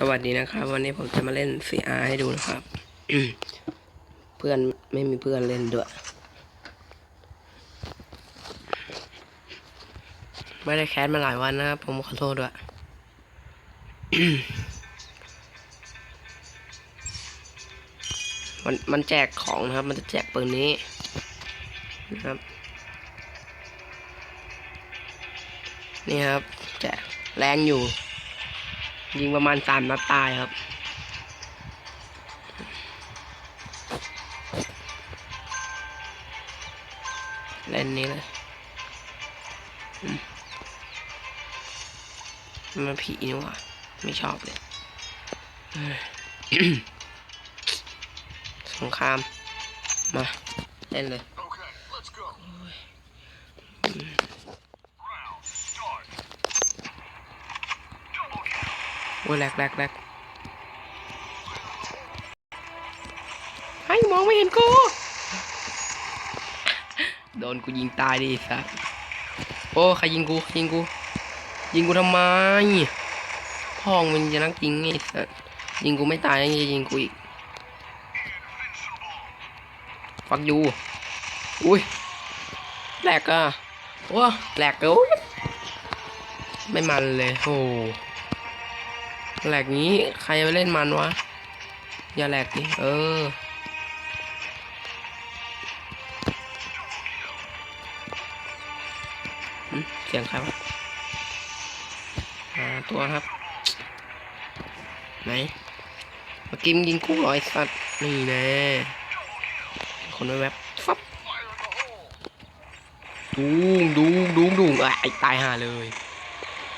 สวัสดีนะครับ วันนี้ผมจะมาเล่น CR ให้ดูนะครับ เพื่อนไม่มีเพื่อนเล่นด้วย ไม่ได้แคสมาหลายวันนะครับผมขอโทษด้วย มันมันแจกของนะครับ มันจะแจกปืนนี้นะครับ นี่ครับ แจกแรงอยู่ ยิงประมาณสามนัดตายครับ เล่นนี้เลยมันผีนี่หว่าไม่ชอบเลยสงคราม มา เล่นเลย อ้ยแรกแรกแรกให้มองไม่เห็นกู โดนกูยิงตายดิสัสโอ้ใครยิงกูใครยิงกู ยิงกูทำไมพ่องมันจะนักยิงไงสัสยิงกูไม่ตายยังจะยิงกูอีกฟักยูอุ้ยแหลกอะว้าแหลกเอ้ยไม่มันเลยโอ้ แหลกนี้ใครไปเล่นมันวะ อย่าแหลกดิ เออ เสียงใครวะาตัวครับ ไหนมื่อกี้มึงยิงกูเหรอไอ้สัตว์ นี่แน่คนไม่แวบฟับดูงดูงดูงดูงไอ้ตายห่าเลย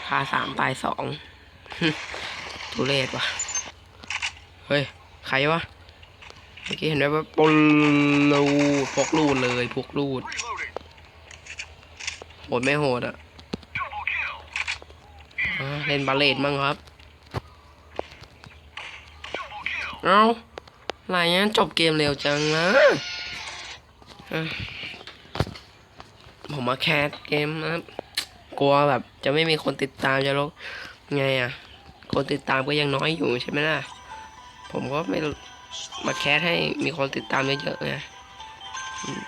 ฆ่าสามตายสอง ทุเรศวะเฮ้ย ใครวะ เมื่อกี้เห็นไหมว่าปนลูพกลูดเลยพกลูดโหดไม่โหดอะเล่นบาเลตมั่งครับ เอาอะไรเงี้ยจบเกมเร็วจังนะผมมาแคสเกมนะครับ กลัวแบบจะไม่มีคนติดตามจะลกไงอะ คนติดตามก็ยังน้อยอยู่ใช่ไหมล่ะ ผมก็ไม่มาแคสให้มีคนติดตามเยอะๆไงอืม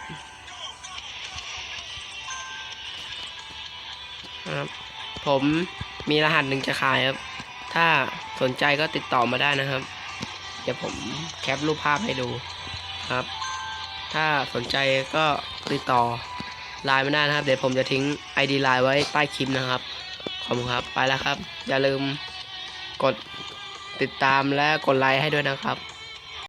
นะครับผมมีรหัสหนึ่งจะขายครับ ถ้าสนใจก็ติดต่อมาได้นะครับ เดี๋ยวผมแคปรูปภาพให้ดูครับ ถ้าสนใจก็ติดต่อไลน์มาได้นะครับ เดี๋ยวผมจะทิ้ง ID ไลน์ไว้ใต้คลิปนะครับ ขอบคุณครับ ไปแล้วครับ อย่าลืม กดติดตามและกดไลค์ให้ด้วยนะครับ